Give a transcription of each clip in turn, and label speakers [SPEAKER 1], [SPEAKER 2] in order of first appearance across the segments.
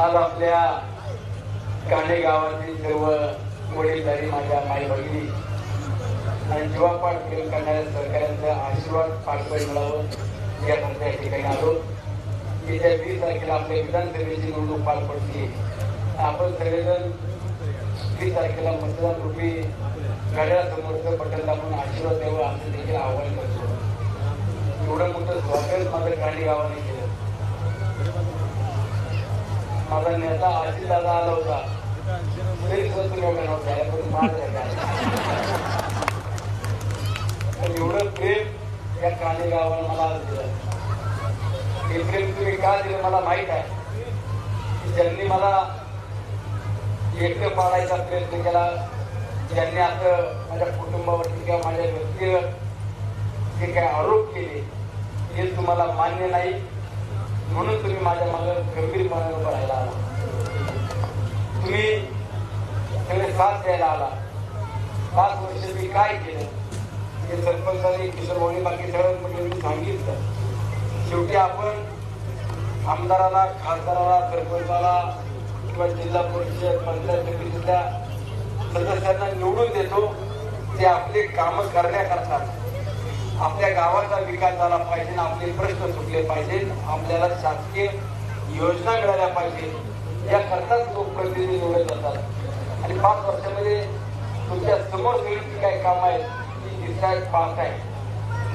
[SPEAKER 1] आज आपल्या काणे गावातील सर्व वडीलधारी माझ्या माई भगिनी आणि जीवापाठ खेळ करणाऱ्या सरकारांचा आशीर्वाद पाठबळ मिळावं याकरता या ठिकाणी आलो. येत्या वीस तारखेला आपल्या विधानसभेची निवडणूक पार पडते आपण सगळेजण वीस तारखेला मतदान रूपी घड्यासमोरचं बटन दाखवून आशीर्वाद द्यावा असं देखील आवाहन करतो. एवढं मोठं स्वागत माझं काणे गावाने केलं. माझा नेता आजी दादा आला होता. तरी एवढं पण एवढं प्रेम या काने गावाला मला दिलं हे प्रेम तुम्ही का दिलं मला माहीत आहे. की ज्यांनी मला एकटं पाडायचा प्रयत्न केला ज्यांनी असं माझ्या कुटुंबावरती किंवा माझ्या व्यक्तीवर जे काही आरोप केले हे तुम्हाला मान्य नाही. म्हणून तुम्ही माझ्या मागं गंभीरपणे उभं राहायला आला. तुम्ही सगळे साथ द्यायला आला. पाच वर्ष मी काय केलं? हे सरपंचाने किशोर भाऊनी बाकी सगळ्यात म्हणजे मी सांगितलं. शेवटी आपण आमदाराला खासदाराला सरपंचाला किंवा जिल्हा परिषद पंचायत समितीच्या सदस्यांना निवडून देतो. ते आपले कामं करण्याकरता. आपल्या गावाचा विकास झाला पाहिजे आपले प्रश्न सुटले पाहिजे आपल्याला शासकीय योजना मिळाल्या पाहिजे याकरताच लोकप्रतिनिधी निवडत जातात. आणि पाच वर्षामध्ये तुमच्यासमोर सगळी काय काही कामं आहेत ती दिसत पाहत आहे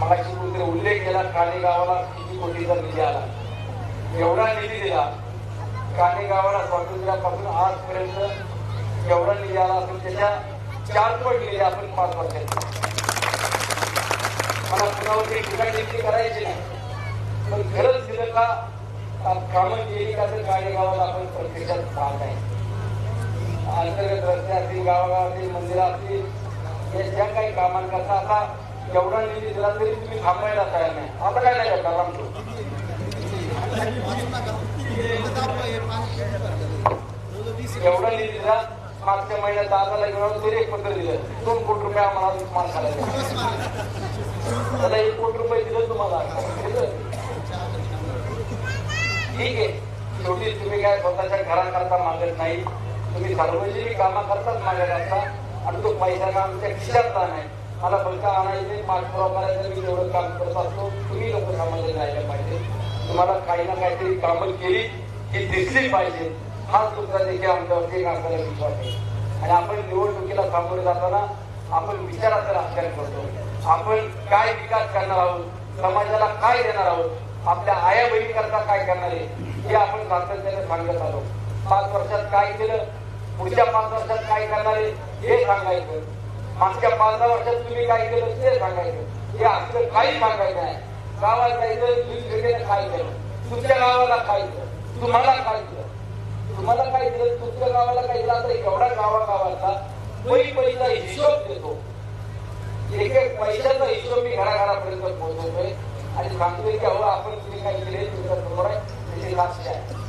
[SPEAKER 1] मगाशी कुठे उल्लेख केला काणे गावाला किती कोटीचा निधी आला. एवढा निधी दिला. काणे गावाला स्वातंत्र्यापासून आजपर्यंत एवढा निधी आला असून त्याच्या चार पट निधी आपण पाच वर्षात मला कुणावरती टीका करायची नाही. पण खरंच दिलं का का कामं केली का तर गावाला आपण प्रत्यक्षात पाहत आहे अंतर्गत रस्ते असतील गावागावातील मंदिरं असतील या ज्या काही कामांकरता आता जेवढा निधी दिला तरी तुम्ही थांबायला तयार नाही. आता काय नाही करणार आमचं एवढा निधी दिला मागच्या महिन्यात दादाला घेऊन तरी एक पत्र दिलं. दोन कोटी रुपये आम्हाला मान करायचं. त्याला एक कोटी रुपये दिलं तुम्हाला. ठीक आहे. शेवटी तुम्ही काय स्वतःच्या घराकरता मागत नाही. तुम्ही सार्वजनिक कामाकरताच मागत असता आणि तो पैसा आमच्या खिशातला नाही. मला पैसा आणायचे पाठपुरावा करायचा मी जेवढं काम करत असतो. तुम्ही लोक कामाला जायला पाहिजे. तुम्हाला काही ना काहीतरी कामं केली ही दिसली पाहिजे. हाच दुसरा देखील आमच्यावरती एक आपल्याला विश्वास आहे. आणि आपण निवडणुकीला सामोरे जाताना आपण विचाराचा राजकारण करतो. आपण काय विकास करणार आहोत? समाजाला काय देणार आहोत? आपल्या आया बहिणी करता काय करणार आहे? हे आपण सातत्याने सांगत आलो. पाच वर्षात काय केलं? पुढच्या पाच वर्षात काय करणार आहे? हे सांगायचं. मागच्या पाच दहा वर्षात तुम्ही काय केलं? ते सांगायचं. हे असलं काही सांगायचं नाही. गावात जायचं दुसरीकडे काय केलं तुमच्या गावाला काय तुम्हाला काय तुम्हाला काय दिलं तुमच्या गावाला काय दिलं एवढा गावा गावाचा पैसा हिशोब देतो. एक एक पैशाचा हिशोब मी घराघरापर्यंत पोहोचवतोय. आणि सांगतोय की अहो आपण तुम्ही काय केले? तुमच्यासमोर आहे. त्याची लाक्ष आहे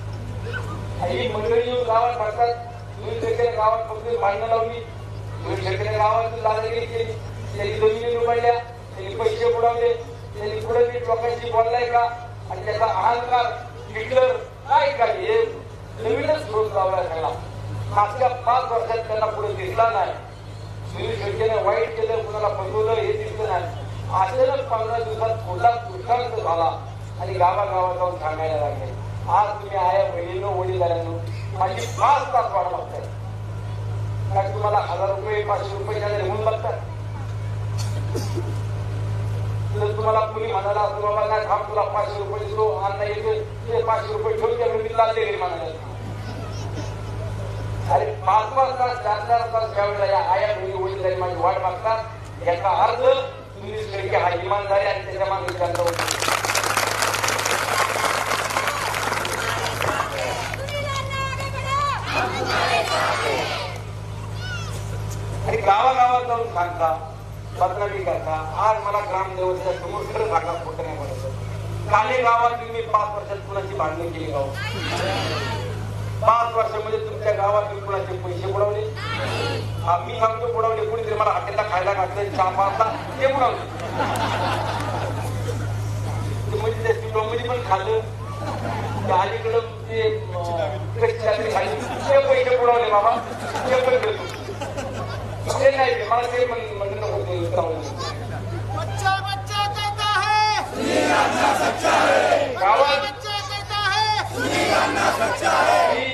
[SPEAKER 1] ही मंडळी येऊन गावात टाकतात तुम्ही शेकडे गावात फक्त भांडणं लावली. तुम्ही शेकडे गावात दादागिरी केली त्यांनी जमिनी रुपडल्या त्यांनी पैसे बुडवले. त्यांनी पुढे मी लोकांशी बोललाय का? आणि त्याचा अहंकार हिटलर काय काय हे? नवीनच स्रोत लावला त्याला मागच्या पाच वर्षात त्यांना पुढे दिसला नाही. सुनील शेट्टीने वाईट केलं कुणाला फसवलं हे दिसलं नाही. अचानक पंधरा दिवसात थोडा दुष्कांत झाला आणि गावागावात जाऊन सांगायला लागले. आज तुम्ही आया बहिणीनो वडीलधाऱ्यांनो माझी पाच तास वाट बघताय. कारण तुम्हाला हजार रुपये पाचशे रुपये झाले लिहून बघतात जर तुम्हाला कुणी म्हणाला असं बाबा काय थांब तुला पाचशे रुपये देतो अन्न येते ते पाचशे रुपये ठेवून त्या मी लाल घरी म्हणाला. अरे पाच वाजता चार चार तास ज्यावेळेला या आया मुली वडील माझी वाट मागतात याचा अर्थ तुम्ही शेळके हा इमानदारी आणि त्याच्यामागे त्यांचा होतो आणि गावागावात जाऊन सांगता बदनामी करता आज मला ग्रामदेवतेच्या समोर खरं सांगा खोटं नाही म्हणत काले गावात मी पाच वर्षात कुणाची भांडणी केली गाव पाच वर्षामध्ये तुमच्या गावात मी कुणाचे पैसे बुडवले? हा, मी सांगतो बुडवले कुणीतरी मला हॉटेलला खायला घातलं चहा पाचला ते बुडवले. ते म्हणजे ते शिवरामध्ये पण खाल्लं. अलीकडं ते खाली ते पैसे बुडवले बाबा. ते पण ते नाही मला ते म्हणणं नको गावात मी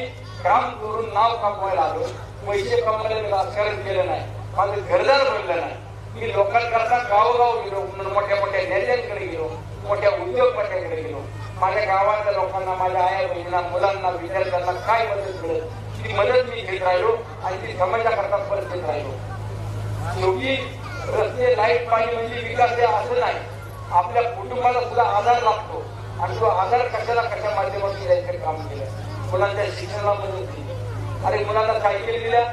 [SPEAKER 1] काम करून नाव कमवायला आलो पैसे कमवायला मी राजकारण केलं नाही माझं घरदार बनलं नाही मी लोकांकरता गावोगाव गेलो मोठ्या मोठ्या नेत्यांकडे गेलो मोठ्या उद्योगपट्यांकडे गेलो माझ्या गावातल्या लोकांना माझ्या आया बहिणींना मुलांना विद्यार्थ्यांना काय मदत मिळत ती मदत मी घेत राहिलो आणि ती समाजाकरता परत देत राहिलो. शेवटी रस्ते लाइट पाणी म्हणजे विकास आहे असं नाही. आपल्या कुटुंबाला सुद्धा आधार लागतो. आणि तो आधार कशाला कशा माध्यमातून द्यायचं काम केलं? मुलांच्या शिक्षणाला मदत दिली. अरे मुलांना सायकल दिल्या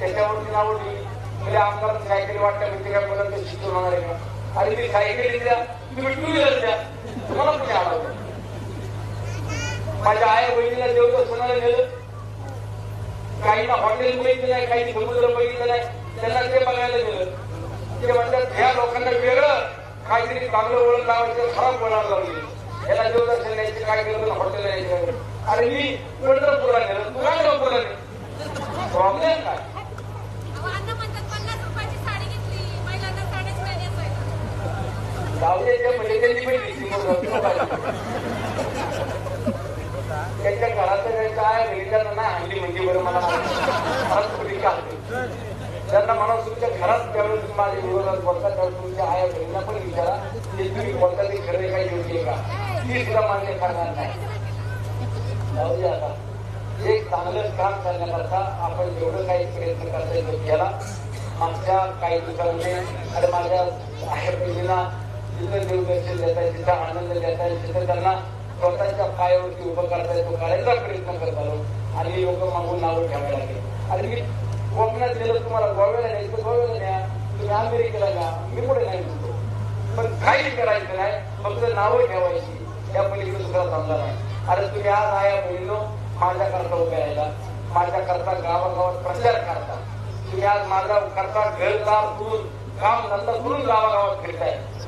[SPEAKER 1] त्याच्यावरती नावं ठेवली. म्हणजे आमदार सायकल वाटल्या म्हणजे काय मुलांचं शिक्षण होणार आहे का? अरे मी सायकल दिल्या तुम्ही टू व्हीलर द्या. तुम्हाला कुठे आलं माझ्या आई बहिणीला देवतो सोनाला नेलं काहींना हॉटेल बघितलं नाही काही समुद्र बघितलं नाही. त्यांना ते बघायला गेलं. ते म्हणतात ह्या लोकांना वेगळं काहीतरी चांगलं वळण लावायचं खराब वळण लावली. याला देवदर्शन द्यायचे काय गरज हॉटेल यायचं अरे मी पंढरपूरला नेलं तू काय पंढरपूरला नाही? प्रॉब्लेम काय म्हणजे पण रीती म्हणून त्यांच्या घरात काय बघितलं ना बरं मला खरंच कुठे का त्यांना म्हणा तुमच्या घरात त्यावेळेस तुम्ही माझ्या विरोधात बोलता त्यावेळेस तुमच्या आया बहिणीला पण विचारा की तुम्ही बोलता ते खरं काही योग्य का? ती सुद्धा मान्य करणार नाही. जाऊ दे आता. एक चांगलं काम करण्याकरता आपण जेवढं काही प्रयत्न करता येतो केला मागच्या काही दिवसांनी अरे माझ्या आया बहिणीला जिथं देवदर्शन देता येईल तिथं आनंद देता येईल तिथं त्यांना स्वतःच्या पायावरती उभं करता येतो करायचा प्रयत्न करत आलो? आणि लोक मागून नावं ठेवायला लागले. आणि मी कोकणात गेलो तुम्हाला गोव्याला नाही तर गोव्याला न्या. तुम्ही अमेरिकेला घ्या मी पुढे नाही म्हणतो पण काही करायचं नाही. फक्त नावं ठेवायची. या पलीकडे सुद्धा चांगला नाही. अरे तुम्ही आज आया बहिणीनो माझ्याकरता उभे राहिला. माझ्याकरता गावागावात प्रचार करता. तुम्ही आज माझा करता घर दार करून काम धंदा करून गावागावात फिरताय.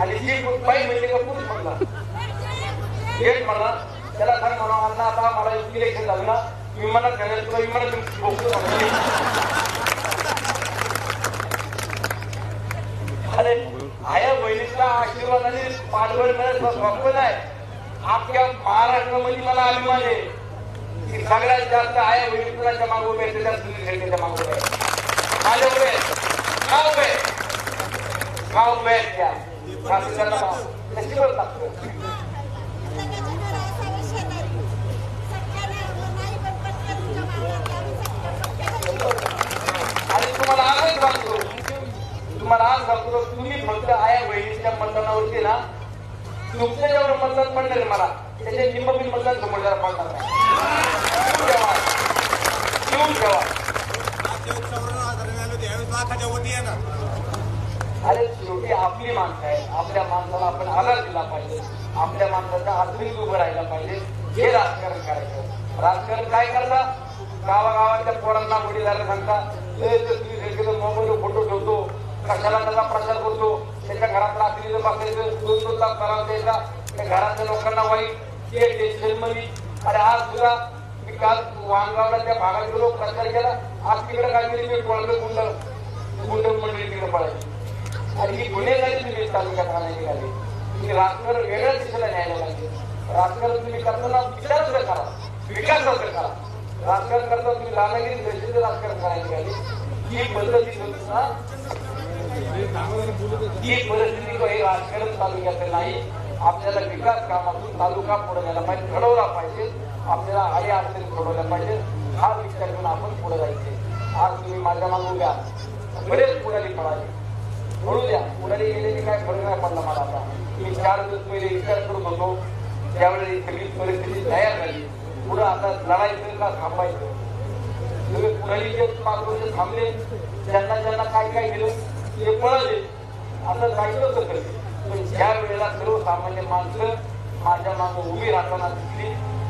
[SPEAKER 1] आणि जी बाई म्हणजे का पुरुष म्हणला. एक म्हणला त्याला सांग म्हणा अण्णा आता मला इलेक्शन झालं ना विमानात घालायला तुला विमानात बघतो अरे आया बहिणीचा आशीर्वादाने पाठवण मिळत स्वप्न आहे अख्ख्या महाराष्ट्रामध्ये मला अभिमान आहे. की सगळ्यात जास्त आया बहिणी मागू उभे आहेत? त्या सुनील शेट्टीच्या मागू उभे आहेत. माझ्या उभे का उभे का उभे आहेत त्या? त्यांना नशीबच लागतं आणि तुम्हाला आजच सांगतो. तुम्हाला आज सांगतो तुम्ही फक्त आया बहिणीच्या मतदानावरती ना तुमचं जेवढं मतदान पडलं मला. त्याच्या निम्मबीन मतदान समोरला पडणार नाही ठेवा. अरे आपली माणसं आहेत. आपल्या माणसाला आपण आधार दिला पाहिजे. आपल्या माणसाच्या आतून उभं राहायला पाहिजे. हे राजकारण करायचं. राजकारण काय करता? गावागावातल्या पोरांना मुली झालं सांगता तुम्ही मोबाईल फोटो ठेवतो कशाला त्याचा प्रचार करतो? त्याच्या घरात रात्रीचं बसायचं दोन दोन तास करायला द्यायचा. त्या घरातल्या लोकांना वाईट ते टेन्शनमध्ये अरे आज सुद्धा मी काल वाणगावला त्या भागात गेलो प्रचार केला. आज तिकडे काहीतरी मी कोळलं गुंड गुंड मंडळी तिकडे पळायची. आणि ही गुन्हेगारी तुम्ही तालुक्यात आणायची झाली तुम्ही राजकारण वेगळ्या दिशेला न्यायला लागले राजकारण तुम्ही करताना विचार सुद्धा करा. विकास सुद्धा करा. राजकारण करताना तुम्ही दादागिरी दहशतीचं राजकारण करायची झाली ही पद्धती ही परिस्थिती काही राजकारण तालुक्याचं नाही. आपल्याला विकास कामातून तालुका पुढे नेला पाहिजे घडवला पाहिजे. आपल्याला आई अडचणी सोडवल्या पाहिजे. हा विचार करून आपण पुढे जायचे. आज तुम्ही माझ्या मागून उभ्या बरेच पुढारी पळाले. म्हणू द्या उडाली गेलेली काय फरक नाही पडला मला आता. मी चार दिवस पहिले विचार करत होतो त्यावेळी सगळी परिस्थिती तयार झाली पुढं आता लढायचं का थांबायचं? तुम्ही पुढे जे पाच वर्ष थांबले त्यांना ज्यांना काय काय केलं ते पळाले आता जायचं कसं पण ज्या वेळेला सर्वसामान्य माणसं माझ्या मागं उभी राहताना दिसली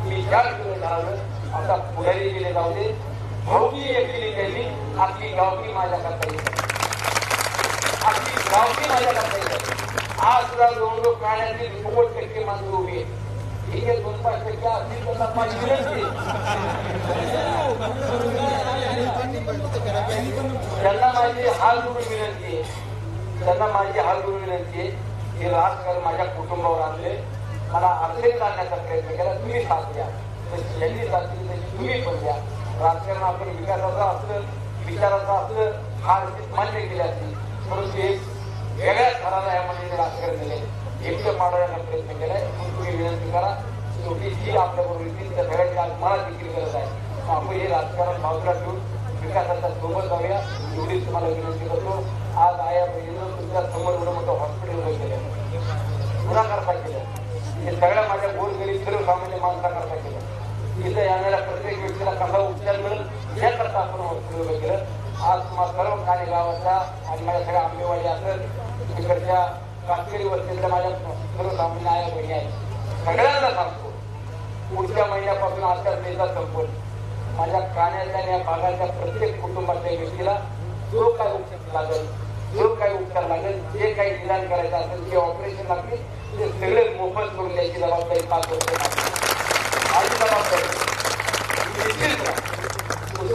[SPEAKER 1] मी ज्या वेळेला झालं आता पुढारी गेले जाऊ दे. भाऊकी एक केली त्यांनी आपली गावकी माझ्या करता येईल आपली गावकी माझ्या करता येईल आज सुद्धा जवळजवळ प्राण्यातली नव्वद टक्के माणसं उभी आहे ठीक आहे दोन पाच टक्के असतील तर माझी विनंती त्यांना माझी हाल करून विनंती त्यांना माझी हाल करून विनंती आहे की राजकारण माझ्या कुटुंबावर आणले. मला अडचणीत आणण्याचा प्रयत्न केला. तुम्ही साथ द्या. तशी यांनी साथ दिली तशी तुम्ही पण द्या. राजकारण आपण विकासाचं असलं विचाराचं असलं हा मान्य केली असतील परंतु एक वेगळ्या थराला यामध्ये राजकारण दिले एकटं पाडवण्याचा प्रयत्न केलाय म्हणून तुम्ही विनंती करा शेवटी जी आपल्याबरोबर येतील त्या सगळ्यांची आज मला देखील गरज आहे आपण हे राजकारण बाजूला ठेवून विकासाच्या सोबत जाऊया एवढीच तुम्हाला विनंती करतो आज आया बहिणीनं तुमच्यासमोर एवढं मोठं हॉस्पिटल उभं केलं गुन्हाकरता केलं हे सगळ्या माझ्या गोरगरीब सर्वसामान्य माणसाकरता केलं इथं येणाऱ्या प्रत्येक व्यक्तीला कसा उपचार मिळेल याकरता आपण हॉस्पिटल उभं केलं आज तुम्हाला सर्व ठाणे गावाच्या आणि माझ्या सगळ्या आंबेवाडी असेल तिकडच्या काश्मीरी वस्तीतल्या माझ्या सर्वसामान्य आया बहिणी आहेत. सगळ्यांना सांगतो पुढच्या महिन्यापासून आचारसंहिता संपल माझ्या काण्याच्या आणि या भागाच्या प्रत्येक कुटुंबातल्या व्यक्तीला जो काय उपचार लागेल जो काही उपचार लागेल जे काही निदान करायचं असेल जे ऑपरेशन लागतील ते सगळे मोफत करून द्यायची जबाबदारी पाच वर्ष माझी जबाबदारी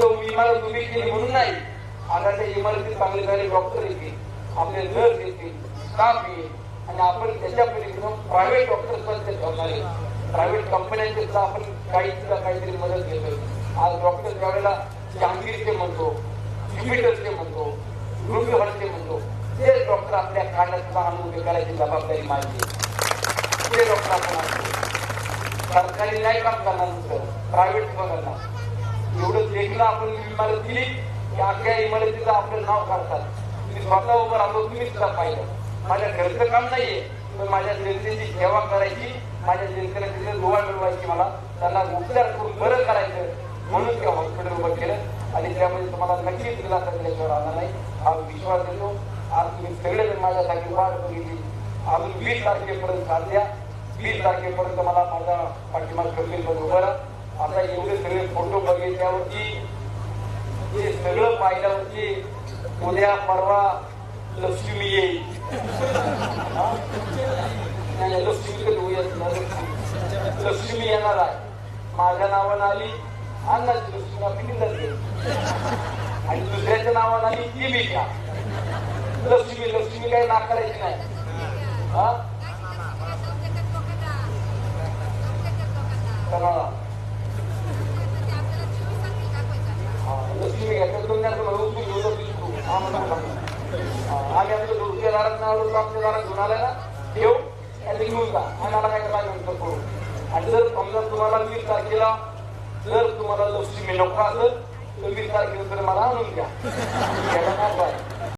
[SPEAKER 1] मी मी इमारत उभी केली म्हणून नाही. आता त्या इमारतीत चांगले चांगले डॉक्टर येतील आपले नर्स येतील स्टाफ येईल आणि आपण त्याच्या पलीकडे प्रायव्हेट डॉक्टर सुद्धा ते ठेवणार प्रायव्हेट कंपन्यांचे सुद्धा आपण काही सुद्धा काहीतरी मदत घेतोय. आज डॉक्टर ज्यावेळेला जहांगीरचे म्हणतो ज्युपिटरचे म्हणतो रुबीहॉलचे म्हणतो ते डॉक्टर आपल्या खाण्यात सुद्धा आणून करायची जबाबदारी माझी ते डॉक्टर आपण सरकारी नाही काम करणार प्रायव्हेट सुद्धा करणार एवढं लेखला आपण इमारत दिली की अख्या इमारतीचं आपलं नाव काढतात मी स्वतः उभं राहतो तुम्ही सुद्धा पाहिलं. माझ्या घरचं काम नाहीये पण माझ्या जनतेची सेवा करायची माझ्या जनतेला तिथे दुवा मिळवायची मला. त्यांना उपचार करून बरं करायचं म्हणून त्या हॉस्पिटल उभं केलं. आणि त्यामध्ये तुम्हाला नक्कीच दिलासा दिल्याशिवाय राहणार नाही. हा विश्वास देतो. आज तुम्ही सगळेजण माझ्यासाठी वाट बघितली. अजून वीस तारखेपर्यंत साथ द्या वीस तारखेपर्यंत मला माझा पाठिंबा कमी उभं राहा. आता एवढे सगळे फोटो बघितल्यावरती हे सगळं पाहिल्यावरती उद्या परवा लक्ष्मी येईल. हा? लक्ष्मी लक्ष्मी. येणार आहे. माझ्या नावानं आली अन्नाची लक्ष्मी आपली निघत आणि दुसऱ्याच्या नावानं आली ती बी घ्या लक्ष्मी लक्ष्मी काही नाकारायची नाही. हा? हा, लक्ष्मी घ्यायचं दोन जणांचं म्हणून उचलून घेऊन जातो तिकडून. हा, म्हणून सांगतो. हा, आम्ही आमच्या दुसऱ्या दारात नाही आलो आमच्या दारात घेऊन आलाय ना ठेव आणि घेऊन जा. आम्हाला काय काय म्हणतो करू? आणि जर समजा तुम्हाला वीस तारखेला जर तुम्हाला लक्ष्मी नको असेल तर वीस तारखेला तर मला आणून घ्या काय